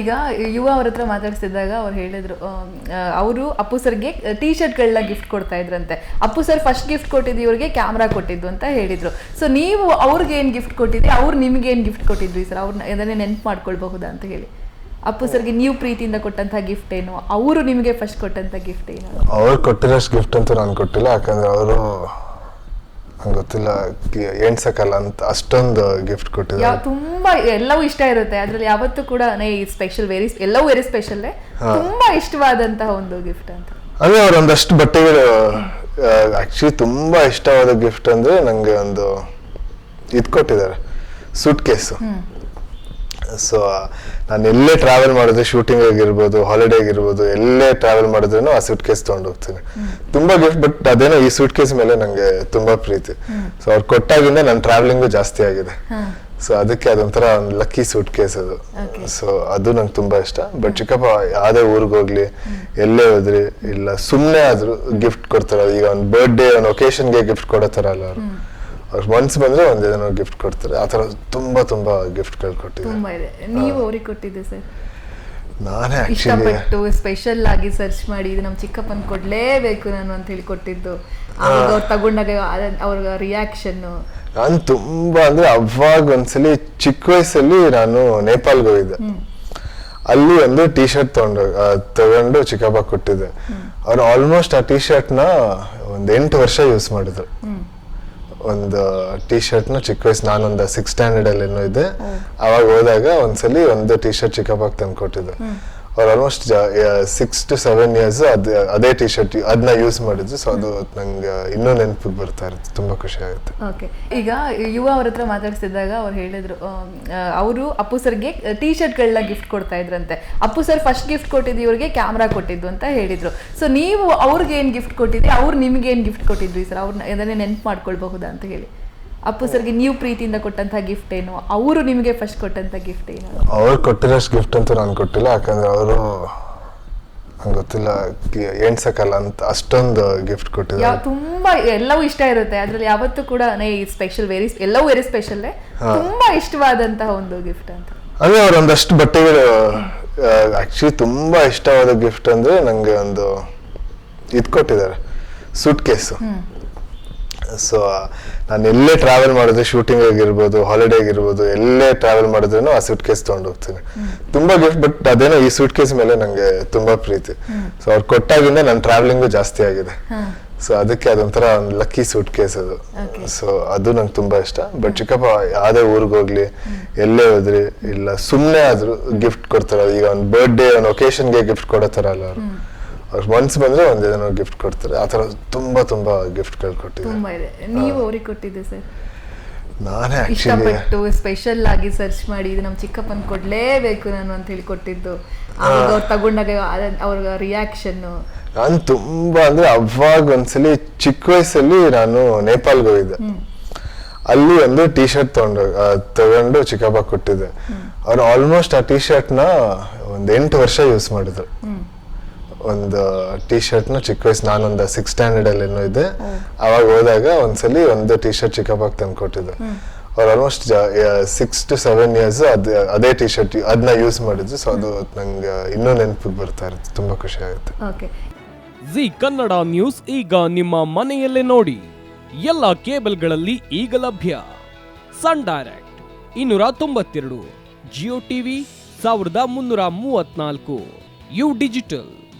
ಈಗ ಯುವ ಅವ್ರ ಹತ್ರ ಮಾತಾಡಿಸಿದಾಗ ಅವ್ರು ಹೇಳಿದ್ರು ಅವರು ಅಪ್ಪು ಸರ್ಗೆ ಟೀ ಶರ್ಟ್ಗಳನ್ನ ಗಿಫ್ಟ್ ಕೊಡ್ತಾ ಇದ್ರಂತೆ. ಅಪ್ಪು ಸರ್ ಫಸ್ಟ್ ಗಿಫ್ಟ್ ಕೊಟ್ಟಿದ್ದು ಇವ್ರಿಗೆ ಕ್ಯಾಮ್ರಾ ಕೊಟ್ಟಿದ್ದು ಅಂತ ಹೇಳಿದ್ರು. ಸೊ ನೀವು ಅವ್ರಿಗೆ ಏನ್ ಗಿಫ್ಟ್ ಕೊಟ್ಟಿದ್ರಿ? ಅವ್ರು ನಿಮ್ಗೆ ಏನು ಗಿಫ್ಟ್ ಕೊಟ್ಟಿದ್ರಿ ಸರ್ ಅವ್ರನ್ನ ಅದನ್ನೇ ನೆನ್ಪು ಮಾಡ್ಕೊಳ್ಬಹುದಾ ಅಂತ ಹೇಳಿ. ಅಪ್ಪು ಸರ್ಗೆ ನೀವು ಪ್ರೀತಿಯಿಂದ ಕೊಟ್ಟಂತ ಗಿಫ್ಟ್ ಏನು? ಅವರು ನಿಮಗೆ ಫಸ್ಟ್ ಕೊಟ್ಟಂತ ಗಿಫ್ಟ್ ಏನು? ಅವ್ರು ಕೊಟ್ಟಿರೋಷ್ಟು ಗಿಫ್ಟ್ ಅಂತೂ ನಾನು ಕೊಟ್ಟಿಲ್ಲ ಯಾಕಂದ್ರೆ ಅವರು ಗೊತ್ತಿಲ್ಲ ಎಣ್ಸಕ್ಕಲ್ಲ ಅಂತ ಅಷ್ಟೊಂದು ಗಿಫ್ಟ್ ಕೊಟ್ಟಿದ್ದಾರೆ. ತುಂಬಾ ಎಲ್ಲವೂ ಇಷ್ಟ ಇರುತ್ತೆ. ಅದ್ರಲ್ಲಿ ಯಾವತ್ತೂ ಕೂಡ ಸ್ಪೆಷಲ್ ವೆರಿ ಎಲ್ಲವೂ ವೆರಿ ಸ್ಪೆಷಲ್ ತುಂಬಾ ಇಷ್ಟವಾದಂತಹ ಒಂದು ಗಿಫ್ಟ್ ಅಂತ. ಅಂದ್ರೆ ಅವ್ರ ಒಂದಷ್ಟು ಬಟ್ಟೆಗಳು ಆಕ್ಚುಲಿ ತುಂಬಾ ಇಷ್ಟವಾದ ಗಿಫ್ಟ್ ಅಂದ್ರೆ ನಂಗೆ ಒಂದು ಇದ್ ಕೊಟ್ಟಿದ್ದಾರೆ ಸೂಟ್ ಕೇಸು ಸೊ ನಾನು ಎಲ್ಲೇ ಟ್ರಾವೆಲ್ ಮಾಡಿದ್ರೆ ಶೂಟಿಂಗ್ ಆಗಿರ್ಬೋದು ಹಾಲಿಡೇ ಆಗಿರ್ಬೋದು ಎಲ್ಲೇ ಟ್ರಾವೆಲ್ ಮಾಡಿದ್ರೂ ಆ ಸೂಟ್ ಕೇಸ್ ತೊಗೊಂಡೋಗ್ತೀನಿ. ಹೋಗ್ತೀನಿ ತುಂಬಾ ಗಿಫ್ಟ್ ಬಟ್ ಅದೇನೋ ಈ ಸೂಟ್ ಕೇಸ್ ಮೇಲೆ ನನಗೆ ತುಂಬಾ ಪ್ರೀತಿ. ಸೊ ಅವ್ರು ಕೊಟ್ಟಾಗಿಂದ ನನ್ನ ಟ್ರಾವೆಲಿಂಗು ಜಾಸ್ತಿ ಆಗಿದೆ. ಸೊ ಅದಕ್ಕೆ ಅದೊಂಥರ ಒಂದು ಲಕ್ಕಿ ಸೂಟ್ ಕೇಸ್ ಅದು. ಸೊ ಅದು ನಂಗೆ ತುಂಬಾ ಇಷ್ಟ. ಬಟ್ ಚಿಕ್ಕಪ್ಪ ಯಾವುದೇ ಊರಿಗೆ ಹೋಗ್ಲಿ ಎಲ್ಲೇ ಹೋದ್ರಿ ಇಲ್ಲ ಸುಮ್ಮನೆ ಆದ್ರೂ ಗಿಫ್ಟ್ ಕೊಡ್ತಾರೆ. ಈಗ ಒಂದು ಬರ್ಡೇ ಒಂದು ಒಕೇಶನ್ಗೆ ಗಿಫ್ಟ್ ಕೊಡೋ ಥರ ಅಲ್ಲ ಅವರು. ಅವ್ರ ಮನ್ಸು ಬಂದ್ರೆ ಒಂದೇನೋ ಏನೋ ಗಿಫ್ಟ್ ಕೊಡ್ತಾರೆ. ಆ ಥರ ತುಂಬಾ ತುಂಬಾ ಗಿಫ್ಟ್ಗಳು ಕೊಟ್ಟಿದ್ದಾರೆ. ತುಂಬಾ ಇದೆ. ನೀವು ಅವ್ರಿಗೆ ಕೊಟ್ಟಿದ್ದೆ ಸರ್? ನಾನೇ ಆಕ್ಚುಲಿ ಇಷ್ಟಪಟ್ಟು ಸ್ಪೆಷಲ್ ಆಗಿ ಸರ್ಚ್ ಮಾಡಿ ಇದು ನಮ್ಮ ಚಿಕ್ಕಪ್ಪನ ಕೊಡ್ಲೇಬೇಕು ನಾನು ಅಂತ ಹೇಳಿ ಕೊಟ್ಟಿದ್ದು. ಆವಾಗ ಅವ್ರು ತಗೊಂಡಾಗ ಅದ್- ಅವ್ರ ರಿಯಾಕ್ಷನ್ ನಾನು ತುಂಬಾ ಅಂದ್ರೆ ಅವಾಗ ಒಂದ್ಸಲಿ ಚಿಕ್ಕ ವಯಸ್ಸಲ್ಲಿ ನಾನು ನೇಪಾಲ್ಗೆ ಹೋಗಿದ್ದೆ. ಅಲ್ಲಿ ಒಂದು ಟಿ ಶರ್ಟ್ ತಗೊಂಡು ಆ, ತಗೊಂಡು ಚಿಕ್ಕಪ್ಪ ಕೊಟ್ಟಿದ್ದೆ. ಅವ್ರು ಆಲ್ಮೋಸ್ಟ್ ಆ ಟಿ ಶರ್ಟ್ನ ಒಂದ್ ಎಂಟು ವರ್ಷ ಯೂಸ್ ಮಾಡಿದ್ರು. ಒಂದು ಟಿ ಶರ್ಟ್ನ ಚಿಕ್ಕ ವಯಸ್ಸು ನಾನೊಂದು ಸಿಕ್ಸ್ ಸ್ಟ್ಯಾಂಡರ್ಡ್ ಅಲ್ಲಿ ಏನೋ ಇದ್ದೆ ಅವಾಗ ಹೋದಾಗ ಒಂದ್ಸಲಿ ಒಂದು ಟಿ ಶರ್ಟ್ ಚಿಕ್ಕಪ್ಪ ತಂದು ಕೊಟ್ಟಿದ್ದೆ ಅವ್ರು almost six to seven years ಅದೇ ಅದೇ ಟಿ ಶರ್ಟ್ ಅದನ್ನ ಯೂಸ್ ಮಾಡಿದ್ರು. ಸೊ ಅದು ನಂಗೆ ಇನ್ನೂ ನೆನಪಿಗೆ ಬರ್ತಾ ಇರುತ್ತೆ. ತುಂಬಾ ಖುಷಿ ಆಗುತ್ತೆ. ಓಕೆ ಈಗ ಯುವ ಅವ್ರ ಹತ್ರ ಮಾತಾಡ್ಸಿದಾಗ ಅವ್ರು ಹೇಳಿದ್ರು ಅವರು ಅಪ್ಪು ಸರ್ಗೆ ಟೀ ಶರ್ಟ್ಗಳನ್ನ ಗಿಫ್ಟ್ ಕೊಡ್ತಾ ಇದ್ರಂತೆ. ಅಪ್ಪು ಸರ್ ಫಸ್ಟ್ ಗಿಫ್ಟ್ ಕೊಟ್ಟಿದ್ದು ಇವ್ರಿಗೆ ಕ್ಯಾಮ್ರಾ ಕೊಟ್ಟಿದ್ದು ಅಂತ ಹೇಳಿದ್ರು. ಸೊ ನೀವು ಅವ್ರಿಗೆ ಏನು ಗಿಫ್ಟ್ ಕೊಟ್ಟಿದ್ರಿ ಅವ್ರು ನಿಮ್ಗೆ ಏನು ಗಿಫ್ಟ್ ಕೊಟ್ಟಿದ್ರಿ ಸರ್? ಅವ್ರನ್ನ ಅದನ್ನೇ ನೆನ್ಪು ಮಾಡ್ಕೊಳ್ಬಹುದಾ ಅಂತ ಹೇಳಿ. ಅಪ್ಪು ಸರ್ಗೆ ನೀವು ಪ್ರೀತಿಯಿಂದ ಕೊಟ್ಟಂತ ಗಿಫ್ಟ್ ಏನು? ಅವರು ನಿಮಗೆ ಫಸ್ಟ್ ಕೊಟ್ಟಂತ ಗಿಫ್ಟ್ ಏನು? ಅವ್ರು ಕೊಟ್ಟಿರೋಷ್ಟು ಗಿಫ್ಟ್ ಅಂತೂ ನಾನು ಕೊಟ್ಟಿಲ್ಲ ಯಾಕಂದ್ರೆ ಅವರು ನಂಗೆ ಗೊತ್ತಿಲ್ಲ ಎಣ್ಸಕ್ಕಲ್ಲ ಅಂತ ಅಷ್ಟೊಂದು ಗಿಫ್ಟ್ ಕೊಟ್ಟಿದ್ದೆ ಕೊಟ್ಟಿದ್ದಾರೆ ತುಂಬಾ ಎಲ್ಲವೂ ಇಷ್ಟ ಇರುತ್ತೆ. ಅದ್ರಲ್ಲಿ ಯಾವತ್ತೂ ಕೂಡ ಸ್ಪೆಷಲ್ ವೆರಿ ಎಲ್ಲವೂ ವೆರಿ ಸ್ಪೆಷಲ್ ತುಂಬಾ ಇಷ್ಟವಾದಂತಹ ಒಂದು ಗಿಫ್ಟ್ ಅಂತ. ಅಂದ್ರೆ ಅವ್ರ ಒಂದಷ್ಟು ಬಟ್ಟೆಗಳು ಆಕ್ಚುಲಿ ತುಂಬಾ ಇಷ್ಟವಾದ ಗಿಫ್ಟ್ ಅಂದ್ರೆ ನಂಗೆ ಒಂದು ಇದ್ ಕೊಟ್ಟಿದ್ದಾರೆ ಸೂಟ್ ಕೇಸು ಸೊ ನಾನು ಎಲ್ಲೇ ಟ್ರಾವೆಲ್ ಮಾಡಿದ್ರೆ ಶೂಟಿಂಗ್ ಆಗಿರ್ಬೋದು ಹಾಲಿಡೇ ಆಗಿರ್ಬೋದು ಎಲ್ಲೇ ಟ್ರಾವೆಲ್ ಮಾಡಿದ್ರೂ ಆ ಸೂಟ್ ಕೇಸ್ ತೊಗೊಂಡು ಹೋಗ್ತೀನಿ ತುಂಬಾ ಗಿಫ್ಟ್ ಬಟ್ ಅದೇನೋ ಈ ಸೂಟ್ ಕೇಸ್ ಮೇಲೆ ನನಗೆ ತುಂಬಾ ಪ್ರೀತಿ. ಸೊ ಅವ್ರು ಕೊಟ್ಟಾಗಿಂದ ನನ್ನ ಟ್ರಾವೆಲಿಂಗು ಜಾಸ್ತಿ ಆಗಿದೆ. ಸೊ ಅದಕ್ಕೆ ಅದೊಂಥರ ಒಂದು ಲಕ್ಕಿ ಸೂಟ್ ಕೇಸ್ ಅದು. ಸೊ ಅದು ನಂಗೆ ತುಂಬಾ ಇಷ್ಟ. ಬಟ್ ಚಿಕ್ಕಪ್ಪ ಯಾವುದೇ ಊರಿಗೆ ಹೋಗ್ಲಿ ಎಲ್ಲೇ ಹೋದ್ರಿ ಇಲ್ಲ ಸುಮ್ಮನೆ ಆದ್ರೂ ಗಿಫ್ಟ್ ಕೊಡ್ತಾರೆ. ಈಗ ಒಂದು ಬರ್ಡೇ ಒಂದು ಒಕೇಶನ್ಗೆ ಗಿಫ್ಟ್ ಕೊಡೋ ಥರ ಅಲ್ಲ ಅವರು. ಅವ್ರ ಮನ್ಸು ಬಂದ್ರೆ ಒಂದೇನೋ ಗಿಫ್ಟ್ ಕೊಡ್ತಾರೆ. ಆ ಥರ ತುಂಬಾ ತುಂಬಾ ಗಿಫ್ಟ್ಗಳು ಕೊಟ್ಟಿದ್ದಾರೆ. ತುಂಬಾ ಇದೆ. ನೀವು ಅವ್ರಿಗೆ ಕೊಟ್ಟಿದ್ದೆ ಸರ್? ನಾನೇ ಆಕ್ಚುಲಿ ಇಷ್ಟಪಟ್ಟು ಸ್ಪೆಷಲ್ ಆಗಿ ಸರ್ಚ್ ಮಾಡಿ ಇದು ನಮ್ಮ ಚಿಕ್ಕಪ್ಪನ ಕೊಡ್ಲೇಬೇಕು ನಾನು ಅಂತ ಹೇಳಿ ಕೊಟ್ಟಿದ್ದು. ಆವಾಗ ಅವ್ರು ತಗೊಂಡಾಗ ಅದ್- ಅವ್ರ ರಿಯಾಕ್ಷನ್ ನಾನು ತುಂಬಾ ಅಂದ್ರೆ ಅವಾಗ ಒಂದ್ಸಲಿ ಚಿಕ್ಕ ವಯಸ್ಸಲ್ಲಿ ನಾನು ನೇಪಾಲ್ಗೆ ಹೋಗಿದ್ದೆ. ಅಲ್ಲಿ ಒಂದು ಟಿ ಶರ್ಟ್ ತಗೊಂಡು ಆ, ತಗೊಂಡು ಚಿಕ್ಕಪ್ಪ ಕೊಟ್ಟಿದ್ದೆ. ಅವ್ರು ಆಲ್ಮೋಸ್ಟ್ ಆ ಟಿ ಶರ್ಟ್ನ ಒಂದ್ ಎಂಟು ವರ್ಷ ಯೂಸ್ ಮಾಡಿದ್ರು. ಒಂದು ಟಿ ಶರ್ಟ್ನ ಚಿಕ್ಕ ವಯಸ್ಸು ನಾನೊಂದು ಸಿಕ್ಸ್ ಸ್ಟ್ಯಾಂಡರ್ಡ್ ಅಲ್ಲಿ ಏನೋ ಇದ್ದೆ ಅವಾಗ ಹೋದಾಗ ಒಂದ್ಸಲಿ ಒಂದು ಟಿ ಶರ್ಟ್ ಚಿಕ್ಕಪ್ಪ ತಂದು ಕೊಟ್ಟಿದ್ದೆ ಅವ್ರು almost six to seven years ಅದೇ ಅದೇ ಟಿ ಶರ್ಟ್ ಅದನ್ನ ಯೂಸ್ ಮಾಡಿದ್ರು ಸೊ ಅದು ನಂಗೆ ಇನ್ನೂ ನೆನಪಿಗೆ ಬರ್ತಾ ಇರುತ್ತೆ. ತುಂಬಾ ಖುಷಿ ಆಗುತ್ತೆ. ಓಕೆ. ಜಿ ಕನ್ನಡ ನ್ಯೂಸ್ ಈಗ ನಿಮ್ಮ ಮನೆಯಲ್ಲೇ ನೋಡಿ. ಎಲ್ಲ ಕೇಬಲ್ಗಳಲ್ಲಿ ಈಗ ಲಭ್ಯ. ಸನ್ ಡೈರೆಕ್ಟ್ ಇನ್ನೂರ ತೊಂಬತ್ತೆರಡು ಜಿಯೋ ಟಿವಿ ಸಾವಿರದ ಮುನ್ನೂರ ಮೂವತ್ನಾಲ್ಕು ಯು ಡಿಜಿಟಲ್.